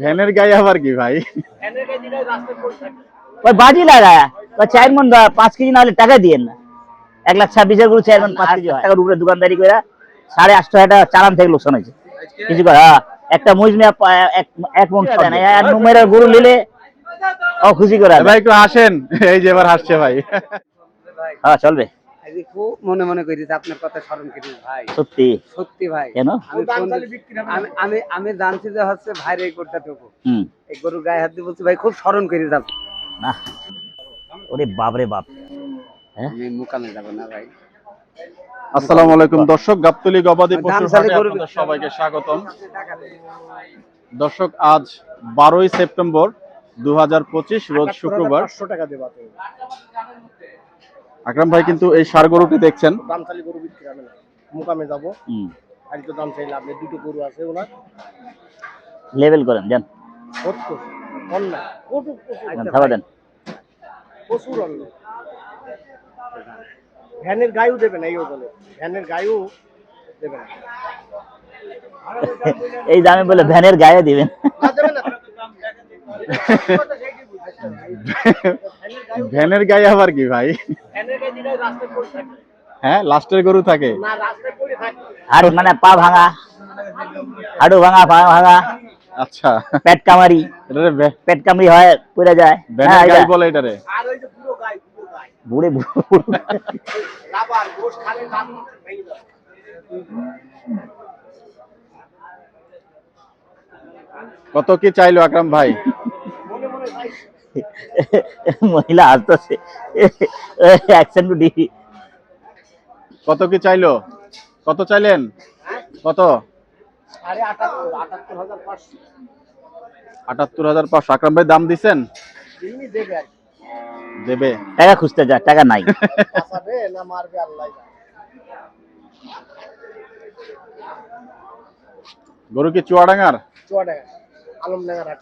ভ্যানের গায়ে আবার কি ভাই? এনের গায়ে দিলে রাস্তায় পড়ে থাকে। ওই বাজি লাগায় ওই চার পাঁচ কেজি না হলে টাকা দিয়েন না। এক লাখ ছাব্বিশেরগুলো চার মন পাঁচ কেজি টাকার উপরে দোকানদারি করে সাড়ে আটশো টাকা চালান থেকে লোকসান হয়েছে। কিছু করে হ্যাঁ। একটা নিয়ে এক মন না। নুমের গরু নিলে ও খুশি করে ভাই একটু হাসেন। এই যে এবার হাসছে ভাই। হ্যাঁ চলবে। খুব মনে মনে করি আপনার কথা স্মরণ করি। ভাই। সত্যি? সত্যি ভাই। কেন? আমি আমি জানছি যে হচ্ছে ভাইরে এই দেবো। এই গরুর গায়ে হাত দিয়ে বলছি ভাই খুব স্মরণ করে যাব। না ওরে বাপরে বাপ। হ্যাঁ? মুকামে যাব না ভাই। আসসালামু আলাইকুম দর্শক গাবতলি গবাদি আপনাদের সবাইকে স্বাগতম। দর্শক আজ বারোই সেপ্টেম্বর দু হাজার পঁচিশ রোজ শুক্রবার। টাকা আকরাম ভাই কিন্তু এই সার গরুটি দেখছেন। দামচালি গরু বিক্রি হবে না। মুকামে যাব। আর তো দাম চাইলে আপনি দুটো গরু আছে ওনার। লেভেল করেন দেন। সত্তর প্রচুর ভ্যানের গায়েও দেবে না এই বলে। ভ্যানের গায়েও দেবে না। এই দামে বলে ভ্যানের গায়ে দিবেন। ভ্যানের গায়ে আবার কি ভাই? হ্যাঁ লাস্টের গরু থাকে। আর মানে পা ভাঙা। হাড়ু ভাঙা পা ভাঙা। আচ্ছা। পেট কামারি পেট কামড়ি হয় পড়ে যায়। হ্যাঁ, এটা। বলে এটারে। আর ওই যে পুরো গায়ে পুরো গায়ে বুড়ে বুড়ে। রাবার গোশ খালে দাম ভেঙে যাবে কত কি চাইলো আকরাম ভাই? মনে মনে ভাই মহিলা আসতেছে। অ্যাকশন টু ডি কত কি চাইলো? কত চাইলেন? কত? আটাত্তর হাজার পাঁচশো। আকরাম ভাই দাম দেবে দেবে। টাকা খুঁজতে যা টাকা নাই। বাঁচাবে না মারবে আল্লাহ গরু কি চুয়াডাঙ্গার? চুয়াডাঙ্গা আলমডাঙ্গার হাট।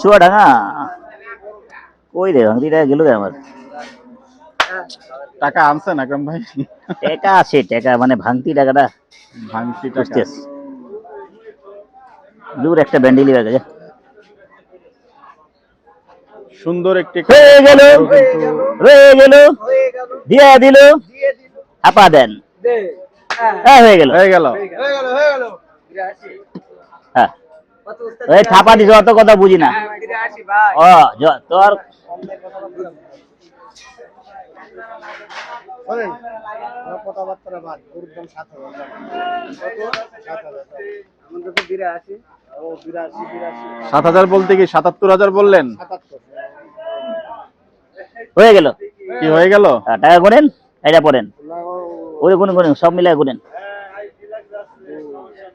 চুয়া চুয়া রে? ভাঙতি টাকা গেল রে আমার? টাকা আনছেন আকরাম ভাই? টাকা আছে টাকা মানে ভাঙতি টাকাটা। ভাঙতি টাকা। দূর একটা ব্যান্ডেলি হয়ে গেছে সুন্দর একটি হয়ে গেল হয়ে গেল। দিয়ে দিল হাপা দেন। হ্যাঁ হ্যাঁ হয়ে গেল। হয়ে গেল হয়ে হয়ে হ্যাঁ। ওই থাপা দিছ অত কথা বুঝি না। ভাই। ও তোর শোনেন কথাবার্তা বাদ গরুর দাম সাত হাজার। সাত হাজার। আমাদের তো ফিরে আসি ও বিরাশি বিরাশি। সাত হাজার বলতে কি সাতাত্তর হাজার বললেন? হয়ে গেল। কি হয়ে গেল? টাকা করেন এটা পড়েন। না, ও- ওরে কোন কোন সব মিলাই করেন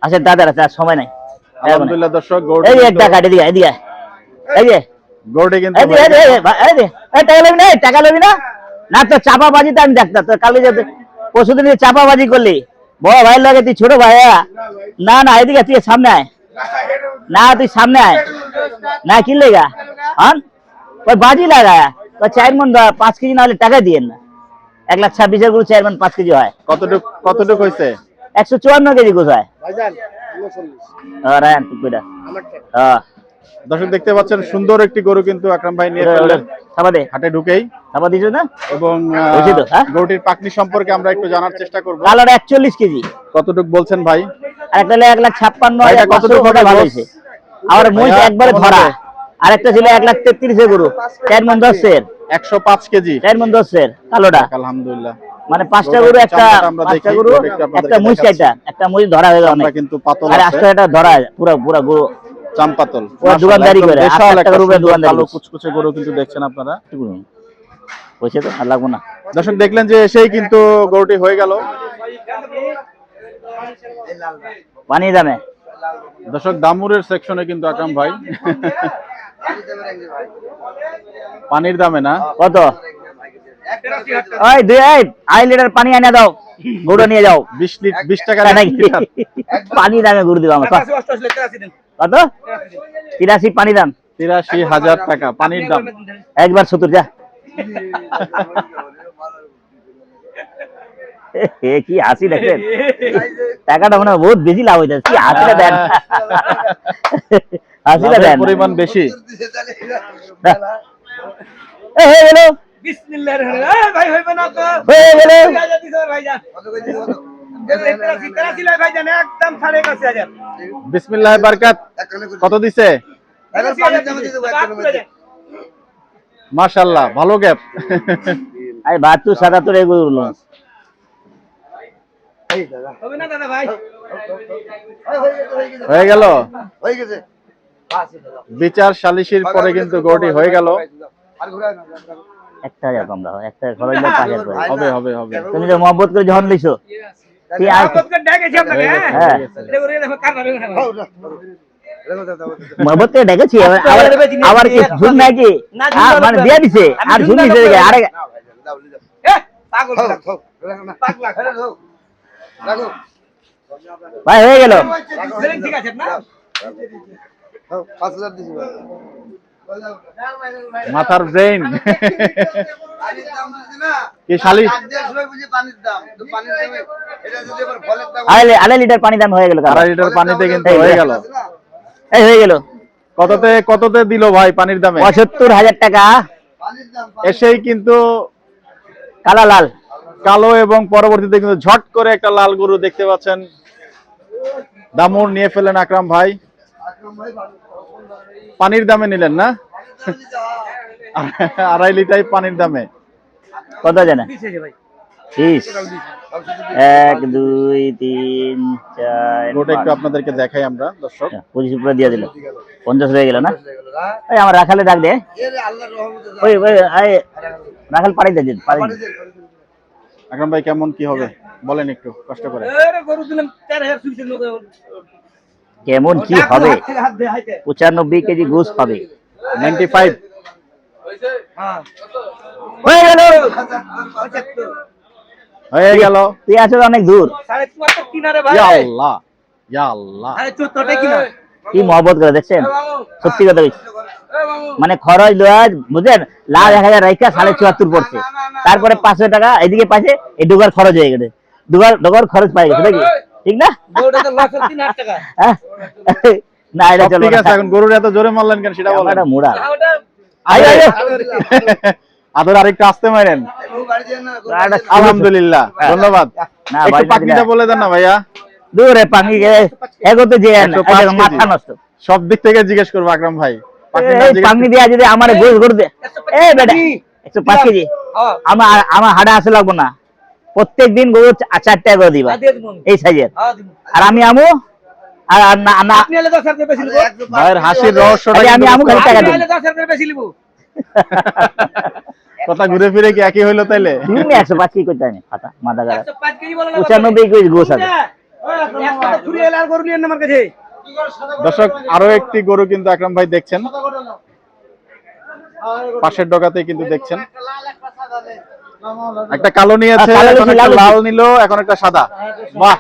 আচ্ছা দাদা আচ্ছা সময় নাই। টাকা। আলহামদুলিল্লাহ দর্শক এই যে একটা কিন্তু- কাটে দিয়ে এদিকে এই যে গরুটি কিন্তু এই এই এই এই টাকা লবি না টাকা লবি না। না তো চাপাবাজিতে আমি দেখতাম তো কালি পরশুদিন চাপাবাজি করলি বড় ভাইয়ের লাগে তুই ছোট ভাইয়া না না এদিকে তুই সামনে আয়। না তুই সামনে আয়। না কি লেগা? হন ওই বাজি লাগায় চার মন পাঁচ কেজি না হলে টাকা দিয়েন না। এক লাখ ছাব্বিশেরগুলো চার মন পাঁচ কেজি হয়। কতটুক কতটুক হয়েছে একশো চুয়ান্ন কেজি কোথায় ভাইজান উনচল্লিশ রায়ন টুকুটা আমার টাকা। হ্যাঁ দর্শক দেখতে পাচ্ছেন সুন্দর একটি গরু কিন্তু আকরাম ভাই নিয়ে ফেললেন। হাটে ঢুকেই। না? এবং হ্যাঁ? গরুটির পাকনি সম্পর্কে আমরা একটু জানার চেষ্টা করব। কালোটা একচল্লিশ কেজি। কতটুক বলছেন ভাই? আর একটা হলো এক লাখ ছাপ্পান্ন ভাই, এটা হাজার পাঁচশো, হবে ভালো বস? হয়েছে। আমার মহিষ একবারে ধরা? আর একটা ছিল এক লাখ তেত্রিশে গরু। চার মন দশের একশো পাঁচ কেজি। চার মন দশের কালোটা। আলহামদুলিল্লাহ। মানে পাঁচটা গরু একটা পাঁচটা গরু একটু একটা মহিষ। এটা একটা। মহিষ ধরা হয়ে গেল আমরা অনেক। কিন্তু পাতল আর আটটা এটা ধরা পুরা পুরা গরু। চাম্পাতল। দোকানদারি করে, কালো কুচকুচে গরু কিন্তু দেখছেন আপনারা। তো আর লাগবো না। দর্শক দেখলেন যে এসেই কিন্তু গরুটি হয়ে গেল। পানি দামে। দর্শক দামুরের সেকশনে কিন্তু আকরাম ভাই। পানির দামে না? কত? ওই দুই এই লিটার পানি এনে দাও গরু নিয়ে যাও। বিশ লিটার বিশ টাকা? পানি দামে গরু দিব আমার কত? তিরাশি পানি দাম তিরাশি হাজার টাকা পানির দাম। একবার সত্তর যা। এ কি হাসি দেখেন। টাকাটা মনে হয় বহুত বেশি লাভ হইতেছে। কি হাসিটা দেন। হাসিটা দেন। পরিমাণ বেশি। হয়ে বিসমিল্লাহির রহমানির রহিম। ভাই হইবে না তো। হয়ে গেল। দিছে বিসমিল্লাহ বারকাত। কত দিছে? দিছে। মাশাআল্লাহ ভালো গ্যাপ। হবে না দাদা হয়ে গেল? বিচার সালিশির পরে কিন্তু গরুটি হয়ে গেল। একটা একটা। হবে হবে হবে। তুমি তো মহব্বত করে যখন লিখছো কি ডেকেছি আপনাকে হ্যাঁ? হ্যাঁ। ডেকেছি আবার আবার আবার কি ঝুন নাই কি না, ঝুন আ, দেওয়ার মানে দিয়ে দিছে আর ঝুন দিছে আরে এ, পাগল ছিলাম। পাগলা। রাখো। ভাই হয়ে গেল। ঠিক আছে না? পাঁচ হাজার দিছি ভাই। মাথার ব্রেইন পানির দাম দিছি না কি শালিশ। এক দেড় সময় বুঝি পানির দাম তো পানির দামে এটা যদি এবার ফলের দাম আড়াই আড়াই লিটার পানি দাম হয়ে গেল আড়াই লিটার পানিতে কিন্তু হয়ে গেল। এই হয়ে গেল। কততে কততে দিল ভাই পানির দামে? পঁচাত্তর হাজার টাকা। এসেই কিন্তু কালা লাল। কালো এবং পরবর্তীতে কিন্তু ঝট করে একটা লাল গরু দেখতে পাচ্ছেন। দামুর নিয়ে ফেলেন আকরাম ভাই। আকরাম ভাই ভালো। পানির দামে নিলেন না? আড়াই লিটার পানির দামে। কত জানা? বিশ এক দুই তিন চার গরুটা একটু আপনাদেরকে দেখাই আমরা দর্শক। পঁচিশ উপরে দিয়ে দিল। পঞ্চাশ হয়ে গেল না? হ্যাঁ? ওই আমার রাখালে ডাক দে। ওই ওই রাখাল পাড়াই দে দিন পাড়াই দে। আকরাম ভাই কেমন কি হবে? বলেন একটু কষ্ট করে। গরু দিলাম চার হাজার সুইছে লোক কেমন কি হবে? পঁচানব্বই কেজি গোস হবে? নাইনটি ফাইভ হ্যাঁ। হয়ে গেল। হয়ে গেল। তুই আছো অনেক দূর। সাড়ে চুয়াত্তর কিনারে ভাই। ইয়া আল্লাহ আল্লাহ। সাড়ে চুয়াত্তরটা কিনা। কি মহব্বত করে দেখছেন? সত্যি কথা বলছি মানে খরচ লোয়া বুঝলেন? লাখ এক হাজার রাইখা সাড়ে চুয়াত্তর পড়ছে। তারপরে পাঁচশো টাকা এদিকে পাশে এই ডুগার খরচ হয়ে গেছে। ডুগার ডুগার খরচ পাই গেছে নাকি? ঠিক না? গরুটা তো লস তিন হাজার টাকা। হ্যাঁ? না এটা চলবে ঠিক আছে এখন গরুর এত জোরে মারলেন কেন সেটা বলেন। একটা মুড়া। হ্যাঁ, আয়, আয়। আদর আরেকটু আসতে মারেন। আলহামদুলিল্লাহ ধন্যবাদ। না, পাকনিটা দিলা। বলে দেন না ভাইয়া। দূরে গে এগোতে যে। মাথা নষ্ট। সব দিক থেকে জিজ্ঞেস করব আকরাম ভাই। পাঙ্গি দিয়া যদি আমার গোল করে দে এই বেটা একশো পাঁচ কেজি। হ্যাঁ আমার আমার হাড়ে আসে লাগবো না। প্রত্যেক দিন গরু চারটা করে দিবা। এই সাইজের। আর আমি আমু আর না হাসির রহস্যটা আমি আমু খালি টাকা দিই কথা ঘুরে ফিরে কি একই হইল তাইলে? তুমি একশো পাঁচ কেজি করতে ফাটা মাথা গাড়া পঁচানব্বই কেজি গোস আছে। দর্শক আরও একটি গরু কিন্তু আকরাম ভাই দেখছেন। পাশের ডগাতে কিন্তু দেখছেন। একটা কালো নিয়েছে এখন একটা লাল নিল এখন একটা সাদা। বাহ।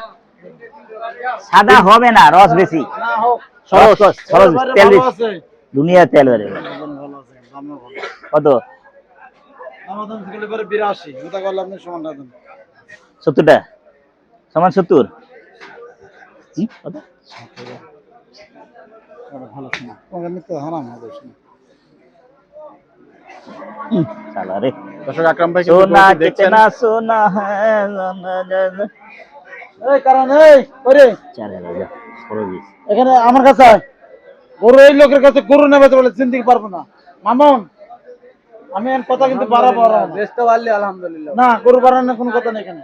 সাদা হবে না রস বেশি। তেল দুনিয়া তেল বেড়ে কত? সত্তরটা? সমান সত্তর? ভালো শোনা তোমাকে মিথ্যা হারাম হবে শোনা হুম, শালা রে দর্শক আকরাম ভাই সোনা কিতনা সোনা হ্যায়। এই কারণ এই ওরে। চার খরচ এখানে আমার কাছে গরু এই লোকের কাছে গরু নেবে তো বলে পারব না। মামুন আমি এর কথা কিন্তু বাড়াবো পারলে আলহামদুলিল্লাহ। না গরু বাড়ানোর কোনো কথা নেই এখানে।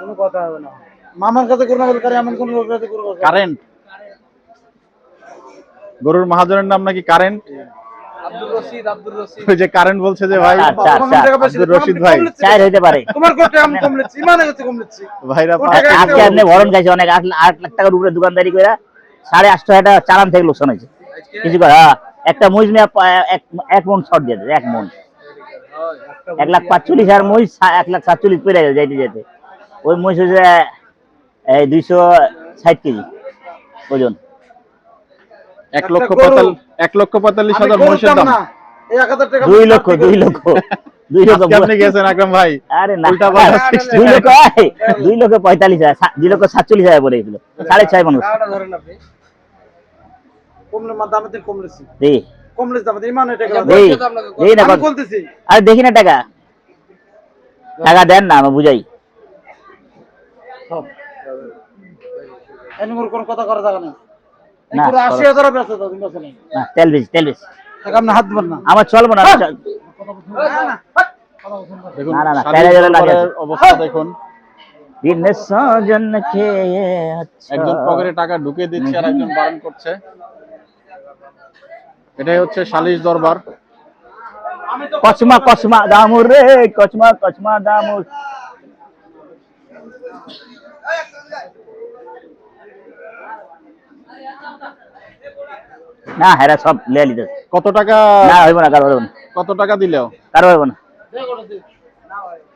কোনো কথা হবে না। মামার কাছে গরু এমন কোন লোকের কাছে গরু কারেন্ট। গরুর মহাজনের নাম নাকি কারেন্ট? আব্দুল রশিদ আব্দুল রশিদ। ওই যে কারেন্ট বলছে যে ভাই আচ্ছা আচ্ছা আব্দুর রশিদ ভাই। চার হইতে পারে। তোমার কোটে আমি কম লিচ্ছি ইমানে কাছে কম লিচ্ছি ভাইরা আজকে আপনি ভরণ খাইছে অনেক আট আট লাখ টাকার উপরে দোকানদারি করে সাড়ে আটশো টাকা চালান থেকে লোকসান হয়েছে। কিছু করে হ্যাঁ একটা মুজ নিয়ে এক এক মন শর্ট দিয়ে এক মন। এক লাখ পাঁচচল্লিশ আর মুজ এক লাখ সাতচল্লিশ পেরে গেছে যাইতে যেতে ওই মুজ হচ্ছে এই দুইশো ষাট কেজি ওজন। এক লক্ষ পঁয়তাল্লিশ এক লক্ষ পঁয়তাল্লিশ হাজার মহিষের দাম দুই লক্ষ দুই লক্ষ দুই লক্ষ আপনি গেছেন আকরাম ভাই আরে না উল্টা দুই লক্ষ দুই লক্ষ পঁয়তাল্লিশ হাজার দুই লক্ষ সাতচল্লিশ হাজার সাড়ে ছয় মানুষ ধরেন আপনি দেখি না টাকা টাকা দেন না আমি বুঝাই মোর কথা করা যাবে নাই না তেল বেশি তেল বেশি। আমার চলবো না। অবস্থা দেখুন। আচ্ছা। একজন পকেটে টাকা ঢুকে দিচ্ছে আর একজন বারণ করছে। এটাই হচ্ছে সালিশ দরবার। কসমা কসমা দামুর রে কসমা কসমা দামুর। না হেরা সব লে লিতে কত টাকা? না হইব না কারও না। কত টাকা দিলেও? কারও হইব না।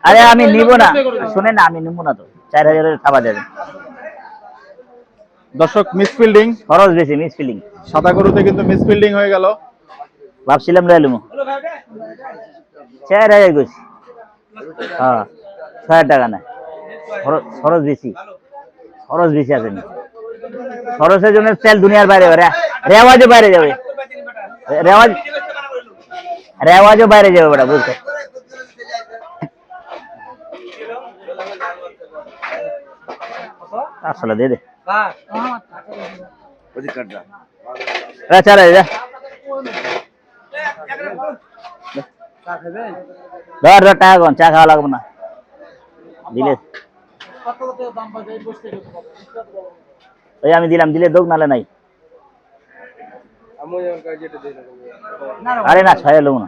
আরে আমি নিব না। শুনে না আমি নিব না তো। চার হাজারের খাবার দেবেন দর্শক মিস ফিল্ডিং খরচ বেশি মিস ফিলিং সাদা গরুতে কিন্তু মিস ফিল্ডিং হয়ে গেল। ভাবছিলাম রে লুমু। চার হাজার গেছি হ্যাঁ ছয় হাজার টাকা না। খরচ খরচ বেশি। খরচ বেশি আছে না খরচের জন্য তেল দুনিয়ার বাইরে যাবে রে- রেওয়াজও বাইরে যাবে। রেওয়াজ রেওয়াজও বাইরে যাবে বেটা বুঝতে আসলে দে দে। রে, চার হাজার যা। ধর ধর টাকা কোন চা খাওয়া লাগবে না। দিলে কত কত দাম পাবে এই বসতে ওই আমি দিলাম দিলে দোক নালে নাই। আরে না ছয় লোক না।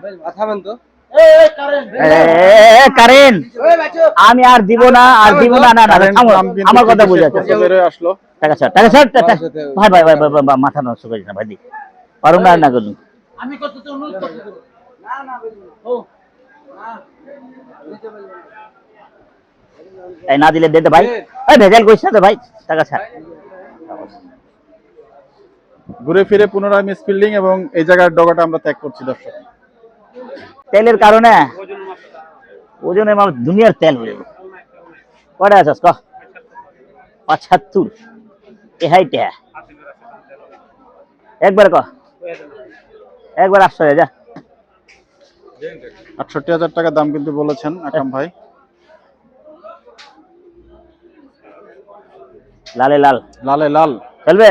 আমি আর দিব না আর দিব না না আমার কথা শেষ বুঝে আসলো টাকা স্যার টাকা স্যার ভাই ভাই ভাই ভাই, ভাই, ভাই, মাথা নষ্ট করিস না ভাই দি। পারুম না না করুন আমি কত অনুরোধ করতে না না ও এই না দিলে দে ভাই। এই ভেজাল করিস না তো ভাই। টাকা স্যার ঘুরে ফিরে পুনরায় মিস ফিল্ডিং এবং এই জায়গার ডগাটা আমরা ত্যাগ করছি দর্শক। তেলের কারণে ওজনে আমার দুনিয়ার তেল হয়ে যাবে কটা আছিস ক পঁচাত্তর। এ হাইটে একবার ক। একবার আসছো যা। আটষট্টি হাজার টাকা দাম কিন্তু বলেছেন আকরাম ভাই। লালে লাল। লালে লাল। চলবে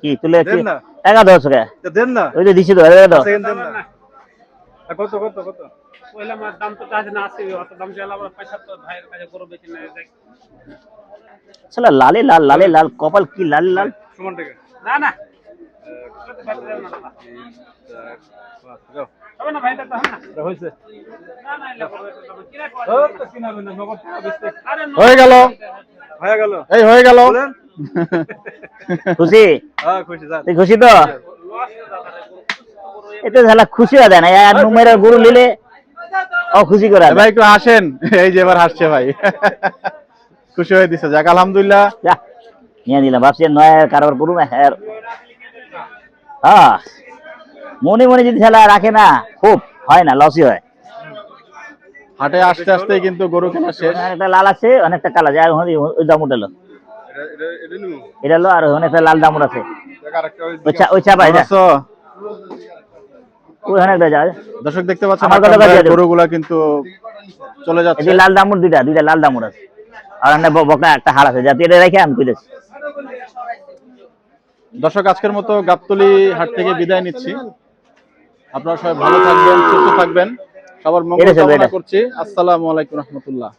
কি তুলে কি? টাকা। দশ কে দেন না। ওই যে দিছি তো কত কত কত? পয়লা মাছ দাম তো চার্জ না আসে অত দাম চাইলে আমরা পয়সা তো ভাইয়ের কাছে গরু বেশি না দেখ। চলো লালে লাল লালে লাল কপাল কি লাল লাল? সমান টাকা না ন- হয়ে গেল। হয়ে গেল। এই হয়ে গেল। খুশি? হ্যাঁ খুশি তুই খুশি তো? এটা ঝালা খুশি হয়ে না। আর নুমের গরু নিলে ও খুশি করে ভাই একটু হাসেন। এই যে এবার হাসছে ভাই। খুশি হয়ে দিছে। যাক আলহামদুলিল্লাহ। নিয়ে দিলাম ভাবছি নয় কারবার করুন হ্যাঁ। হ্যাঁ মনে মনে যদি ঝালা রাখে না খুব হয় না লসই হয়। হাটে আসতে আসতে কিন্তু গরু কেনা শেষ। একটা লাল আছে অনেকটা কালা যায় ওই দাম উঠালো এটা নিমু এটা হলো লাল দামুর আছে। ওই অনেকটা যায় দর্শক দেখতে পাচ্ছেন আমার কথা। গরুগুলা কিন্তু চলে যাচ্ছে। এটি লাল দামুর দুইটা দুইটা লাল দামুর আছে। আর একটা ব- বকা একটা আছে যাতে এটা রেখে আমি কইতেছি দর্শক আজকের মতো গাবতলি হাট থেকে বিদায় নিচ্ছি। আপনারা সবাই ভালো থাকবেন সুস্থ থাকবেন। সবার মঙ্গল কামনা করছি। আসসালামু আলাইকুম রহমতুল্লাহ।